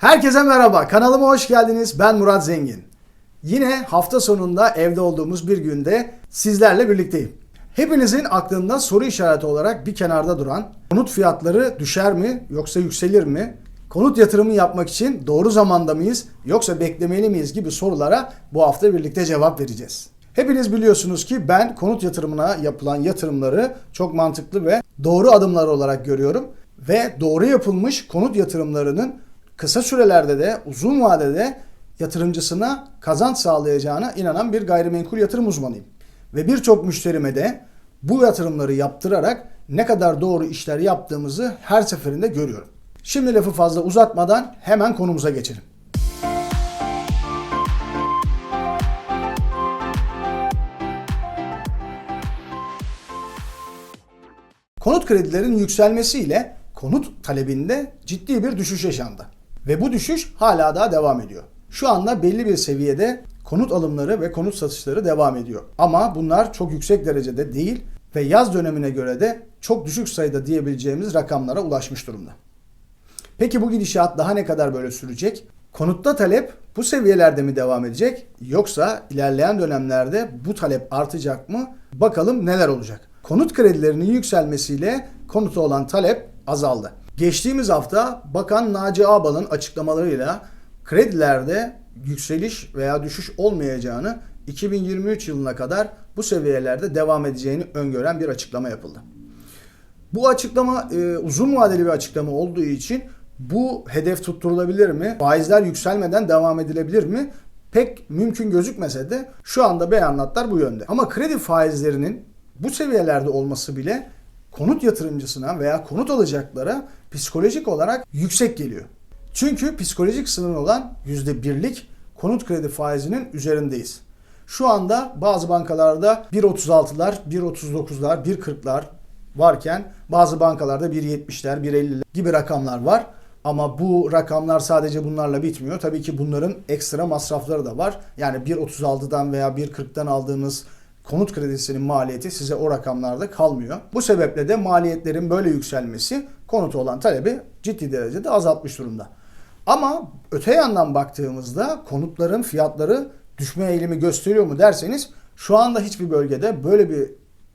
Herkese merhaba, kanalıma hoş geldiniz. Ben Murat Zengin. Yine hafta sonunda evde olduğumuz bir günde sizlerle birlikteyim. Hepinizin aklında soru işareti olarak bir kenarda duran konut fiyatları düşer mi yoksa yükselir mi? Konut yatırımı yapmak için doğru zamanda mıyız yoksa beklemeli miyiz gibi sorulara bu hafta birlikte cevap vereceğiz. Hepiniz biliyorsunuz ki ben konut yatırımına yapılan yatırımları çok mantıklı ve doğru adımlar olarak görüyorum ve doğru yapılmış konut yatırımlarının kısa sürelerde de uzun vadede yatırımcısına kazanç sağlayacağına inanan bir gayrimenkul yatırım uzmanıyım. Ve birçok müşterime de bu yatırımları yaptırarak ne kadar doğru işler yaptığımızı her seferinde görüyorum. Şimdi lafı fazla uzatmadan hemen konumuza geçelim. Konut kredilerinin yükselmesiyle konut talebinde ciddi bir düşüş yaşandı. Ve bu düşüş hala daha devam ediyor. Şu anda belli bir seviyede konut alımları ve konut satışları devam ediyor. Ama bunlar çok yüksek derecede değil ve yaz dönemine göre de çok düşük sayıda diyebileceğimiz rakamlara ulaşmış durumda. Peki bu gidişat daha ne kadar böyle sürecek? Konutta talep bu seviyelerde mi devam edecek yoksa ilerleyen dönemlerde bu talep artacak mı? Bakalım neler olacak. Konut kredilerinin yükselmesiyle konuta olan talep azaldı. Geçtiğimiz hafta Bakan Naci Ağbal'ın açıklamalarıyla kredilerde yükseliş veya düşüş olmayacağını 2023 yılına kadar bu seviyelerde devam edeceğini öngören bir açıklama yapıldı. Bu açıklama e, uzun vadeli bir açıklama olduğu için bu hedef tutturulabilir mi? Faizler yükselmeden devam edilebilir mi? Pek mümkün gözükmese de şu anda beyanatlar bu yönde. Ama kredi faizlerinin bu seviyelerde olması bile konut yatırımcısına veya konut alacaklara psikolojik olarak yüksek geliyor. Çünkü psikolojik sınır olan %1'lik konut kredi faizinin üzerindeyiz. Şu anda bazı bankalarda 1.36'lar, 1.39'lar, 1.40'lar varken bazı bankalarda 1.70'ler, 1.50'ler gibi rakamlar var. Ama bu rakamlar sadece bunlarla bitmiyor. Tabii ki bunların ekstra masrafları da var. Yani 1.36'dan veya 1.40'dan aldığınız konut kredisinin maliyeti size o rakamlarda kalmıyor. Bu sebeple de maliyetlerin böyle yükselmesi konuta olan talebi ciddi derecede azaltmış durumda. Ama öte yandan baktığımızda konutların fiyatları düşme eğilimi gösteriyor mu derseniz şu anda hiçbir bölgede böyle bir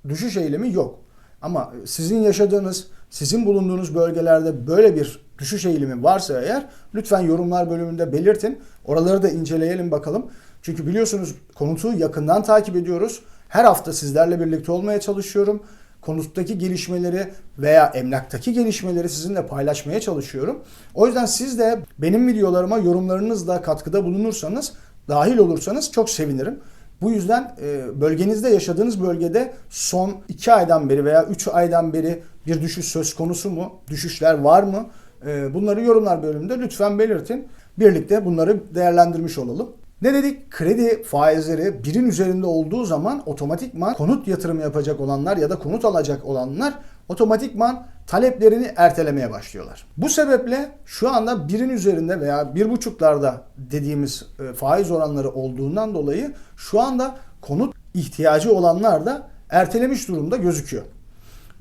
düşüş eğilimi yok. Ama sizin yaşadığınız, sizin bulunduğunuz bölgelerde böyle bir düşüş eğilimi varsa eğer lütfen yorumlar bölümünde belirtin. Oraları da inceleyelim bakalım. Çünkü biliyorsunuz konutu yakından takip ediyoruz. Her hafta sizlerle birlikte olmaya çalışıyorum. Konuttaki gelişmeleri veya emlaktaki gelişmeleri sizinle paylaşmaya çalışıyorum. O yüzden siz de benim videolarıma yorumlarınızla katkıda bulunursanız, dahil olursanız çok sevinirim. Bu yüzden e, bölgenizde yaşadığınız bölgede son 2 aydan beri veya 3 aydan beri bir düşüş söz konusu mu? Düşüşler var mı? E, bunları yorumlar bölümünde lütfen belirtin. Birlikte bunları değerlendirmiş olalım. Ne dedik? Kredi faizleri birin üzerinde olduğu zaman otomatikman konut yatırımı yapacak olanlar ya da konut alacak olanlar otomatikman taleplerini ertelemeye başlıyorlar. Bu sebeple şu anda birin üzerinde veya bir buçuklarda dediğimiz e, faiz oranları olduğundan dolayı şu anda konut ihtiyacı olanlar da ertelemiş durumda gözüküyor.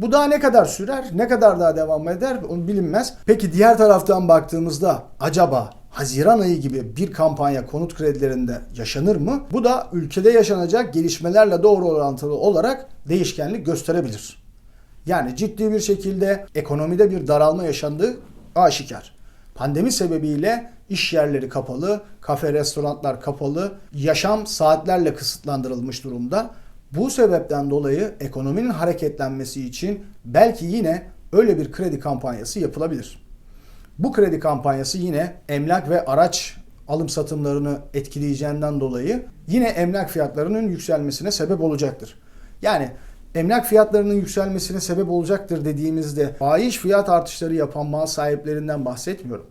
Bu daha ne kadar sürer, ne kadar daha devam eder onu bilinmez. Peki diğer taraftan baktığımızda acaba Haziran ayı gibi bir kampanya konut kredilerinde yaşanır mı? Bu da ülkede yaşanacak gelişmelerle doğru orantılı olarak değişkenlik gösterebilir. Yani ciddi bir şekilde ekonomide bir daralma yaşandığı aşikar. Pandemi sebebiyle iş yerleri kapalı, kafe, restoranlar kapalı, yaşam saatlerle kısıtlandırılmış durumda. Bu sebepten dolayı ekonominin hareketlenmesi için belki yine öyle bir kredi kampanyası yapılabilir. Bu kredi kampanyası yine emlak ve araç alım satımlarını etkileyeceğinden dolayı yine emlak fiyatlarının yükselmesine sebep olacaktır. Yani emlak fiyatlarının yükselmesine sebep olacaktır dediğimizde fahiş fiyat artışları yapan mal sahiplerinden bahsetmiyorum.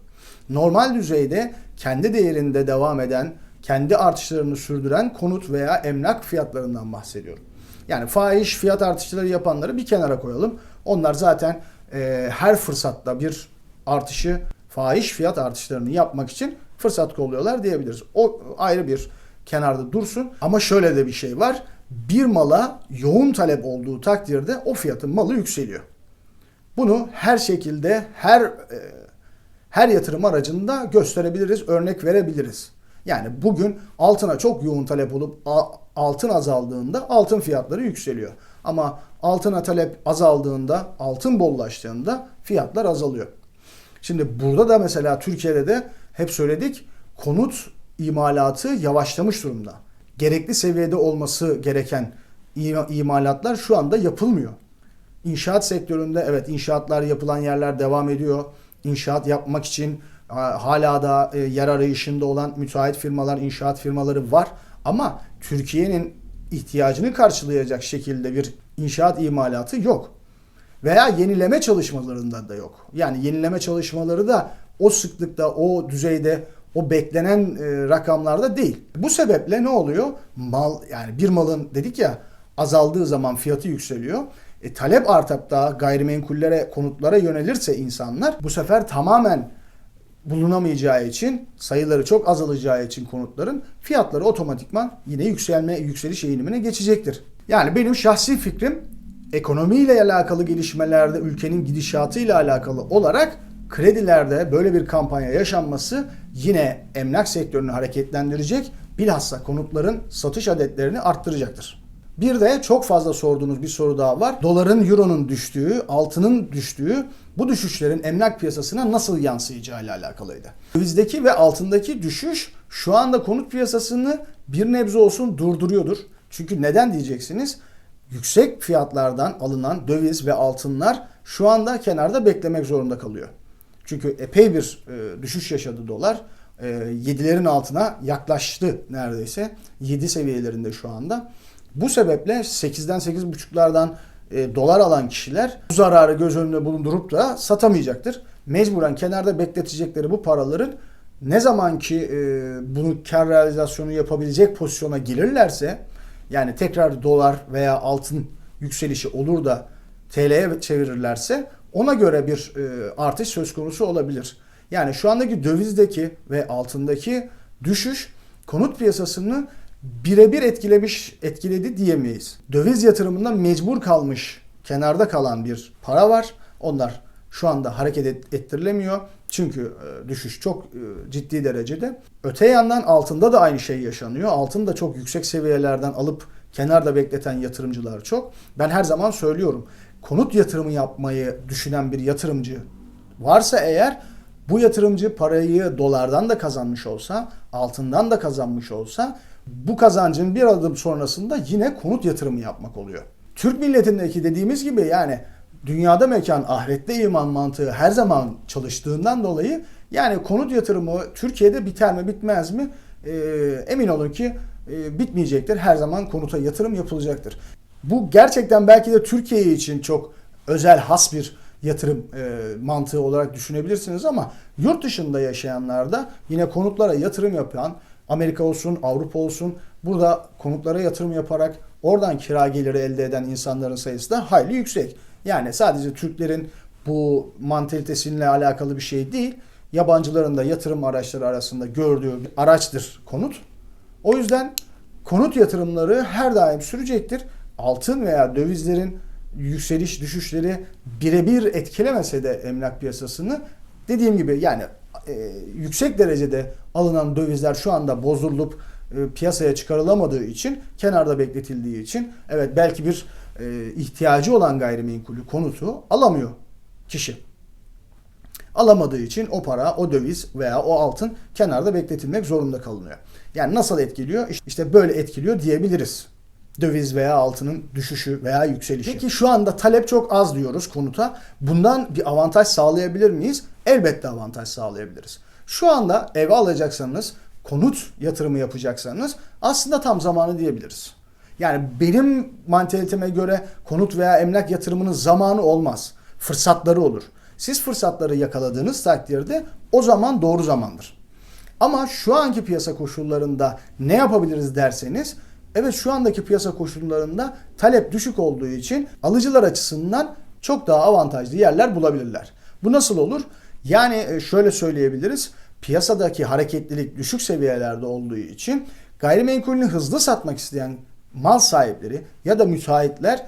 Normal düzeyde kendi değerinde devam eden, kendi artışlarını sürdüren konut veya emlak fiyatlarından bahsediyorum. Yani fahiş fiyat artışları yapanları bir kenara koyalım. Onlar zaten e, her fırsatta bir artışı, fahiş fiyat artışlarını yapmak için fırsat kolluyorlar diyebiliriz. O ayrı bir kenarda dursun. Ama şöyle de bir şey var. Bir mala yoğun talep olduğu takdirde o fiyatın malı yükseliyor. Bunu her şekilde, her e, her yatırım aracında gösterebiliriz, örnek verebiliriz. Yani bugün altına çok yoğun talep olup altın azaldığında altın fiyatları yükseliyor. Ama altına talep azaldığında, altın bollaştığında fiyatlar azalıyor. Şimdi burada da mesela Türkiye'de de hep söyledik konut imalatı yavaşlamış durumda. Gerekli seviyede olması gereken ima- imalatlar şu anda yapılmıyor. İnşaat sektöründe evet inşaatlar yapılan yerler devam ediyor. İnşaat yapmak için ha- hala da e, yer arayışında olan müteahhit firmalar, inşaat firmaları var. Ama Türkiye'nin ihtiyacını karşılayacak şekilde bir inşaat imalatı yok. Veya yenileme çalışmalarında da yok. Yani yenileme çalışmaları da o sıklıkta, o düzeyde, o beklenen e, rakamlarda değil. Bu sebeple ne oluyor? Mal yani bir malın dedik ya azaldığı zaman fiyatı yükseliyor. E, talep artıp da gayrimenkullere, konutlara yönelirse insanlar bu sefer tamamen bulunamayacağı için, sayıları çok azalacağı için konutların fiyatları otomatikman yine yükselme, yükseliş eğilimine geçecektir. Yani benim şahsi fikrim ekonomiyle alakalı gelişmelerde ülkenin gidişatıyla alakalı olarak kredilerde böyle bir kampanya yaşanması yine emlak sektörünü hareketlendirecek, bilhassa konutların satış adetlerini arttıracaktır. Bir de çok fazla sorduğunuz bir soru daha var. Doların, euronun düştüğü, altının düştüğü bu düşüşlerin emlak piyasasına nasıl yansıyacağı ile alakalıydı. Dövizdeki ve altındaki düşüş şu anda konut piyasasını bir nebze olsun durduruyordur. Çünkü neden diyeceksiniz? Yüksek fiyatlardan alınan döviz ve altınlar şu anda kenarda beklemek zorunda kalıyor. Çünkü epey bir e, düşüş yaşadı dolar. E, 7'lerin altına yaklaştı neredeyse. 7 seviyelerinde şu anda. Bu sebeple 8'den 8.5'lardan e, dolar alan kişiler bu zararı göz önünde bulundurup da satamayacaktır. Mecburen kenarda bekletecekleri bu paraların ne zaman ki e, bunu kar realizasyonu yapabilecek pozisyona gelirlerse yani tekrar dolar veya altın yükselişi olur da TL'ye çevirirlerse ona göre bir e, artış söz konusu olabilir. Yani şu andaki dövizdeki ve altındaki düşüş konut piyasasını birebir etkilemiş, etkiledi diyemeyiz. Döviz yatırımında mecbur kalmış, kenarda kalan bir para var. Onlar şu anda hareket et- ettirilemiyor. Çünkü e, düşüş çok e, ciddi derecede. Öte yandan altında da aynı şey yaşanıyor. Altın da çok yüksek seviyelerden alıp kenarda bekleten yatırımcılar çok. Ben her zaman söylüyorum. Konut yatırımı yapmayı düşünen bir yatırımcı varsa eğer bu yatırımcı parayı dolardan da kazanmış olsa, altından da kazanmış olsa bu kazancın bir adım sonrasında yine konut yatırımı yapmak oluyor. Türk milletindeki dediğimiz gibi yani dünyada mekan ahirette iman mantığı her zaman çalıştığından dolayı yani konut yatırımı Türkiye'de biter mi bitmez mi Ee, emin olun ki e, bitmeyecektir. Her zaman konuta yatırım yapılacaktır. Bu gerçekten belki de Türkiye için çok özel has bir yatırım e, mantığı olarak düşünebilirsiniz ama yurt dışında yaşayanlar da yine konutlara yatırım yapan Amerika olsun, Avrupa olsun burada konutlara yatırım yaparak oradan kira geliri elde eden insanların sayısı da hayli yüksek. Yani sadece Türklerin bu mantalitesiyle alakalı bir şey değil. Yabancıların da yatırım araçları arasında gördüğü bir araçtır konut. O yüzden konut yatırımları her daim sürecektir. Altın veya dövizlerin yükseliş düşüşleri birebir etkilemese de emlak piyasasını dediğim gibi yani e, yüksek derecede alınan dövizler şu anda bozulup e, piyasaya çıkarılamadığı için kenarda bekletildiği için evet belki bir e, ihtiyacı olan gayrimenkulü konutu alamıyor kişi. Alamadığı için o para, o döviz veya o altın kenarda bekletilmek zorunda kalınıyor. Yani nasıl etkiliyor? İşte böyle etkiliyor diyebiliriz. Döviz veya altının düşüşü veya yükselişi. Peki şu anda talep çok az diyoruz konuta. Bundan bir avantaj sağlayabilir miyiz? Elbette avantaj sağlayabiliriz. Şu anda ev alacaksanız, konut yatırımı yapacaksanız aslında tam zamanı diyebiliriz. Yani benim mantaliteme göre konut veya emlak yatırımının zamanı olmaz. Fırsatları olur. Siz fırsatları yakaladığınız takdirde o zaman doğru zamandır. Ama şu anki piyasa koşullarında ne yapabiliriz derseniz evet şu andaki piyasa koşullarında talep düşük olduğu için alıcılar açısından çok daha avantajlı yerler bulabilirler. Bu nasıl olur? Yani e, şöyle söyleyebiliriz. Piyasadaki hareketlilik düşük seviyelerde olduğu için gayrimenkulünü hızlı satmak isteyen mal sahipleri ya da müteahhitler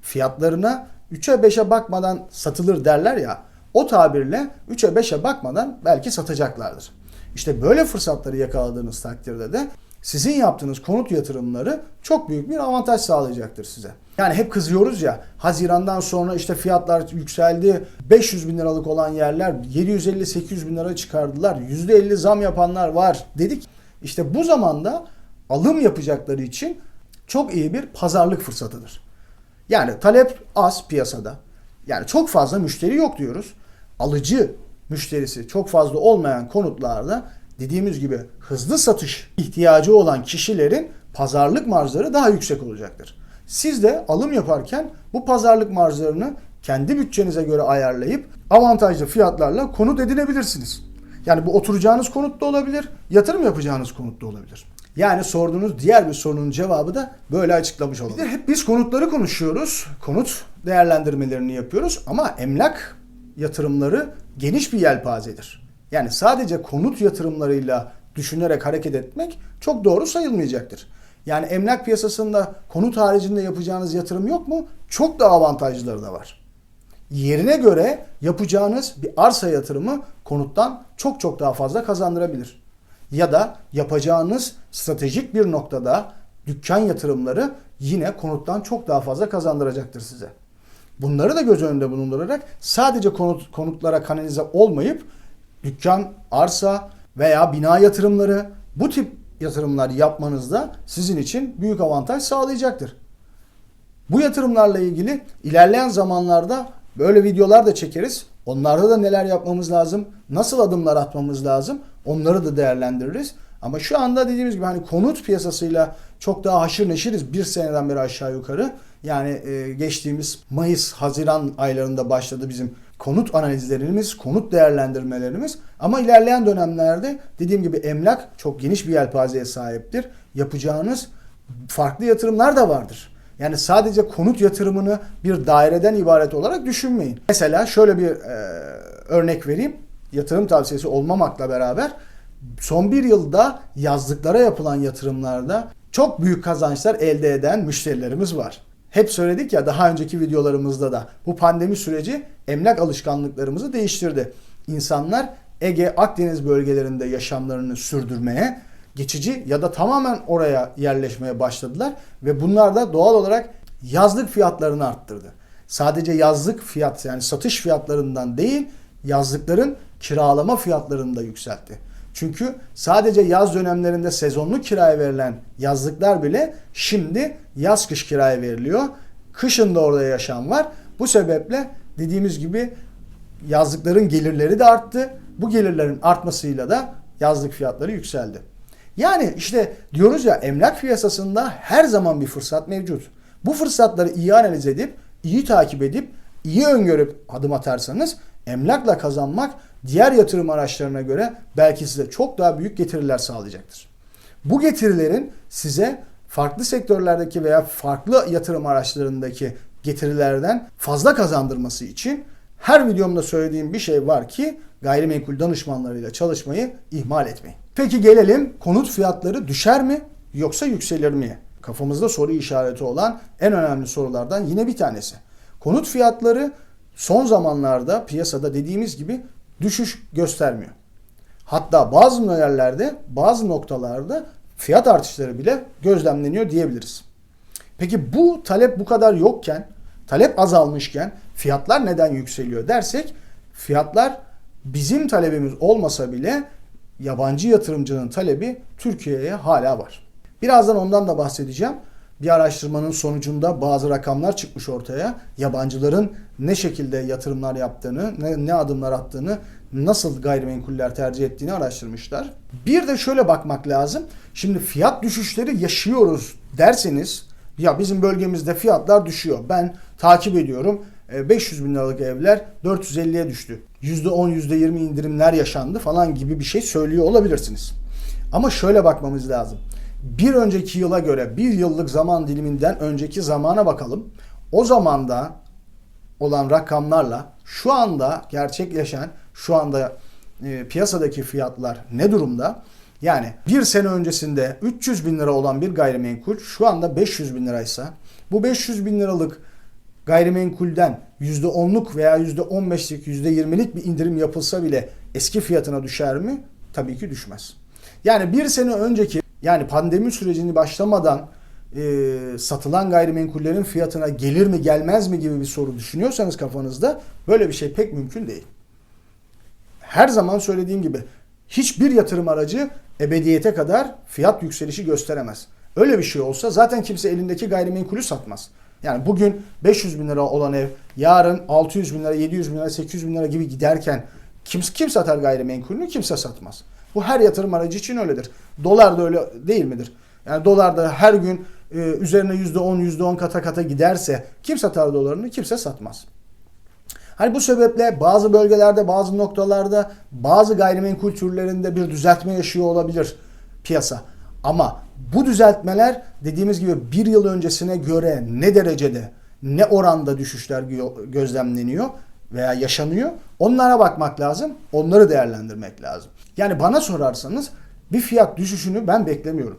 fiyatlarına 3'e 5'e bakmadan satılır derler ya. o tabirle 3'e 5'e bakmadan belki satacaklardır. İşte böyle fırsatları yakaladığınız takdirde de sizin yaptığınız konut yatırımları çok büyük bir avantaj sağlayacaktır size. Yani hep kızıyoruz ya Haziran'dan sonra işte fiyatlar yükseldi 500 bin liralık olan yerler 750-800 bin lira çıkardılar %50 zam yapanlar var dedik. İşte bu zamanda alım yapacakları için çok iyi bir pazarlık fırsatıdır. Yani talep az piyasada. Yani çok fazla müşteri yok diyoruz. Alıcı müşterisi çok fazla olmayan konutlarda dediğimiz gibi hızlı satış ihtiyacı olan kişilerin pazarlık marjları daha yüksek olacaktır. Siz de alım yaparken bu pazarlık marjlarını kendi bütçenize göre ayarlayıp avantajlı fiyatlarla konut edinebilirsiniz. Yani bu oturacağınız konut da olabilir, yatırım yapacağınız konut da olabilir. Yani sorduğunuz diğer bir sorunun cevabı da böyle açıklamış olalım. Bir de hep biz konutları konuşuyoruz. Konut değerlendirmelerini yapıyoruz ama emlak yatırımları geniş bir yelpazedir. Yani sadece konut yatırımlarıyla düşünerek hareket etmek çok doğru sayılmayacaktır. Yani emlak piyasasında konut haricinde yapacağınız yatırım yok mu? Çok da avantajları da var. Yerine göre yapacağınız bir arsa yatırımı konuttan çok çok daha fazla kazandırabilir. Ya da yapacağınız stratejik bir noktada dükkan yatırımları yine konuttan çok daha fazla kazandıracaktır size. Bunları da göz önünde bulundurarak sadece konut, konutlara kanalize olmayıp dükkan, arsa veya bina yatırımları bu tip yatırımlar yapmanız da sizin için büyük avantaj sağlayacaktır. Bu yatırımlarla ilgili ilerleyen zamanlarda böyle videolar da çekeriz. Onlarda da neler yapmamız lazım, nasıl adımlar atmamız lazım onları da değerlendiririz. Ama şu anda dediğimiz gibi hani konut piyasasıyla çok daha haşır neşiriz bir seneden beri aşağı yukarı. Yani e, geçtiğimiz Mayıs, Haziran aylarında başladı bizim konut analizlerimiz, konut değerlendirmelerimiz. Ama ilerleyen dönemlerde dediğim gibi emlak çok geniş bir yelpazeye sahiptir. Yapacağınız farklı yatırımlar da vardır. Yani sadece konut yatırımını bir daireden ibaret olarak düşünmeyin. Mesela şöyle bir e, örnek vereyim. Yatırım tavsiyesi olmamakla beraber son bir yılda yazlıklara yapılan yatırımlarda çok büyük kazançlar elde eden müşterilerimiz var. Hep söyledik ya daha önceki videolarımızda da bu pandemi süreci emlak alışkanlıklarımızı değiştirdi. İnsanlar Ege, Akdeniz bölgelerinde yaşamlarını sürdürmeye, geçici ya da tamamen oraya yerleşmeye başladılar ve bunlar da doğal olarak yazlık fiyatlarını arttırdı. Sadece yazlık fiyat yani satış fiyatlarından değil, yazlıkların kiralama fiyatlarını da yükseltti. Çünkü sadece yaz dönemlerinde sezonlu kiraya verilen yazlıklar bile şimdi yaz kış kiraya veriliyor. Kışın da orada yaşam var. Bu sebeple dediğimiz gibi yazlıkların gelirleri de arttı. Bu gelirlerin artmasıyla da yazlık fiyatları yükseldi. Yani işte diyoruz ya emlak piyasasında her zaman bir fırsat mevcut. Bu fırsatları iyi analiz edip, iyi takip edip, iyi öngörüp adım atarsanız emlakla kazanmak diğer yatırım araçlarına göre belki size çok daha büyük getiriler sağlayacaktır. Bu getirilerin size farklı sektörlerdeki veya farklı yatırım araçlarındaki getirilerden fazla kazandırması için her videomda söylediğim bir şey var ki gayrimenkul danışmanlarıyla çalışmayı ihmal etmeyin. Peki gelelim konut fiyatları düşer mi yoksa yükselir mi? Kafamızda soru işareti olan en önemli sorulardan yine bir tanesi. Konut fiyatları son zamanlarda piyasada dediğimiz gibi düşüş göstermiyor. Hatta bazı yerlerde, bazı noktalarda fiyat artışları bile gözlemleniyor diyebiliriz. Peki bu talep bu kadar yokken, talep azalmışken fiyatlar neden yükseliyor dersek fiyatlar bizim talebimiz olmasa bile yabancı yatırımcının talebi Türkiye'ye hala var. Birazdan ondan da bahsedeceğim. Bir araştırmanın sonucunda bazı rakamlar çıkmış ortaya. Yabancıların ne şekilde yatırımlar yaptığını, ne, ne adımlar attığını, nasıl gayrimenkuller tercih ettiğini araştırmışlar. Bir de şöyle bakmak lazım. Şimdi fiyat düşüşleri yaşıyoruz derseniz ya bizim bölgemizde fiyatlar düşüyor. Ben takip ediyorum. 500 e, bin liralık evler 450'ye düştü. %10, %20 indirimler yaşandı falan gibi bir şey söylüyor olabilirsiniz. Ama şöyle bakmamız lazım bir önceki yıla göre bir yıllık zaman diliminden önceki zamana bakalım. O zamanda olan rakamlarla şu anda gerçekleşen şu anda e, piyasadaki fiyatlar ne durumda? Yani bir sene öncesinde 300 bin lira olan bir gayrimenkul şu anda 500 bin liraysa bu 500 bin liralık gayrimenkulden %10'luk veya %15'lik, %20'lik bir indirim yapılsa bile eski fiyatına düşer mi? Tabii ki düşmez. Yani bir sene önceki yani pandemi sürecini başlamadan e, satılan gayrimenkullerin fiyatına gelir mi gelmez mi gibi bir soru düşünüyorsanız kafanızda böyle bir şey pek mümkün değil. Her zaman söylediğim gibi hiçbir yatırım aracı ebediyete kadar fiyat yükselişi gösteremez. Öyle bir şey olsa zaten kimse elindeki gayrimenkulü satmaz. Yani bugün 500 bin lira olan ev yarın 600 bin lira, 700 bin lira, 800 bin lira gibi giderken kim, kim satar gayrimenkulünü? Kimse satmaz. Bu her yatırım aracı için öyledir. Dolar da öyle değil midir? Yani dolar da her gün e, üzerine %10, %10 kata kata giderse kim satar dolarını? Kimse satmaz. Hani bu sebeple bazı bölgelerde, bazı noktalarda, bazı gayrimenkul türlerinde bir düzeltme yaşıyor olabilir piyasa. Ama bu düzeltmeler dediğimiz gibi bir yıl öncesine göre ne derecede, ne oranda düşüşler gö- gözlemleniyor veya yaşanıyor onlara bakmak lazım, onları değerlendirmek lazım. Yani bana sorarsanız bir fiyat düşüşünü ben beklemiyorum.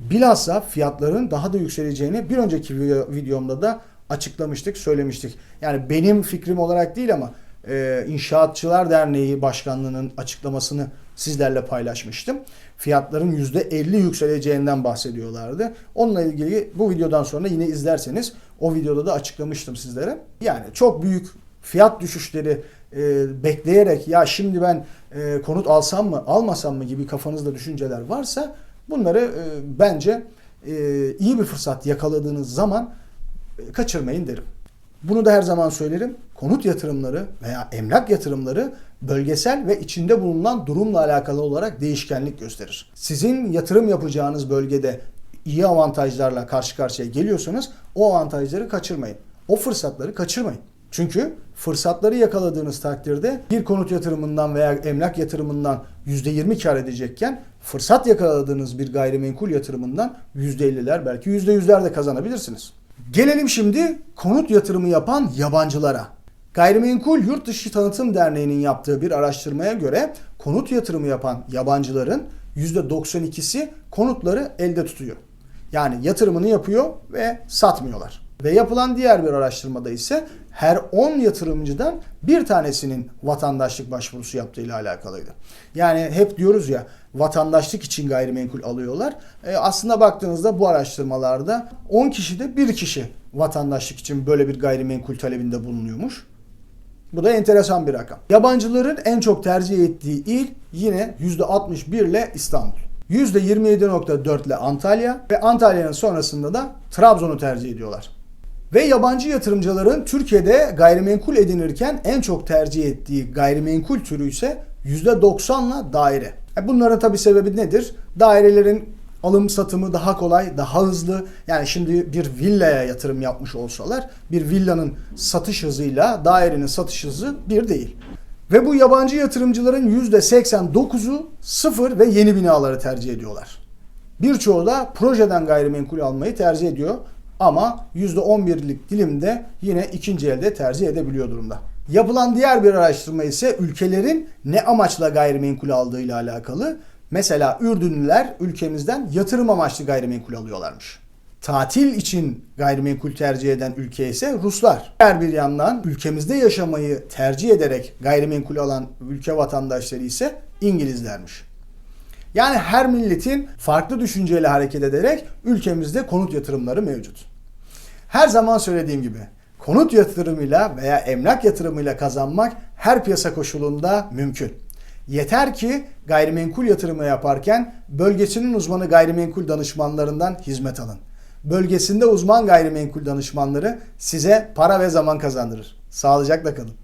Bilhassa fiyatların daha da yükseleceğini bir önceki video- videomda da açıklamıştık, söylemiştik. Yani benim fikrim olarak değil ama e, İnşaatçılar Derneği Başkanlığı'nın açıklamasını sizlerle paylaşmıştım. Fiyatların %50 yükseleceğinden bahsediyorlardı. Onunla ilgili bu videodan sonra yine izlerseniz o videoda da açıklamıştım sizlere. Yani çok büyük fiyat düşüşleri e, bekleyerek ya şimdi ben e, konut alsam mı almasam mı gibi kafanızda düşünceler varsa bunları e, bence e, iyi bir fırsat yakaladığınız zaman e, kaçırmayın derim. Bunu da her zaman söylerim. Konut yatırımları veya emlak yatırımları bölgesel ve içinde bulunan durumla alakalı olarak değişkenlik gösterir. Sizin yatırım yapacağınız bölgede iyi avantajlarla karşı karşıya geliyorsanız o avantajları kaçırmayın. O fırsatları kaçırmayın. Çünkü fırsatları yakaladığınız takdirde bir konut yatırımından veya emlak yatırımından %20 kar edecekken fırsat yakaladığınız bir gayrimenkul yatırımından %50'ler belki %100'ler de kazanabilirsiniz. Gelelim şimdi konut yatırımı yapan yabancılara. Gayrimenkul Yurt Dışı Tanıtım Derneği'nin yaptığı bir araştırmaya göre konut yatırımı yapan yabancıların %92'si konutları elde tutuyor. Yani yatırımını yapıyor ve satmıyorlar. Ve yapılan diğer bir araştırmada ise her 10 yatırımcıdan bir tanesinin vatandaşlık başvurusu yaptığıyla alakalıydı. Yani hep diyoruz ya vatandaşlık için gayrimenkul alıyorlar. E, aslında baktığınızda bu araştırmalarda 10 kişide bir kişi vatandaşlık için böyle bir gayrimenkul talebinde bulunuyormuş. Bu da enteresan bir rakam. Yabancıların en çok tercih ettiği il yine %61 ile İstanbul. %27.4 ile Antalya ve Antalya'nın sonrasında da Trabzon'u tercih ediyorlar. Ve yabancı yatırımcıların Türkiye'de gayrimenkul edinirken en çok tercih ettiği gayrimenkul türü ise %90'la daire. E bunların tabi sebebi nedir? Dairelerin alım satımı daha kolay, daha hızlı. Yani şimdi bir villaya yatırım yapmış olsalar bir villanın satış hızıyla dairenin satış hızı bir değil. Ve bu yabancı yatırımcıların %89'u sıfır ve yeni binaları tercih ediyorlar. Birçoğu da projeden gayrimenkul almayı tercih ediyor. Ama %11'lik dilimde yine ikinci elde tercih edebiliyor durumda. Yapılan diğer bir araştırma ise ülkelerin ne amaçla gayrimenkul aldığıyla alakalı. Mesela Ürdünlüler ülkemizden yatırım amaçlı gayrimenkul alıyorlarmış. Tatil için gayrimenkul tercih eden ülke ise Ruslar. Diğer bir yandan ülkemizde yaşamayı tercih ederek gayrimenkul alan ülke vatandaşları ise İngilizlermiş. Yani her milletin farklı düşünceyle hareket ederek ülkemizde konut yatırımları mevcut. Her zaman söylediğim gibi konut yatırımıyla veya emlak yatırımıyla kazanmak her piyasa koşulunda mümkün. Yeter ki gayrimenkul yatırımı yaparken bölgesinin uzmanı gayrimenkul danışmanlarından hizmet alın. Bölgesinde uzman gayrimenkul danışmanları size para ve zaman kazandırır. Sağlıcakla kalın.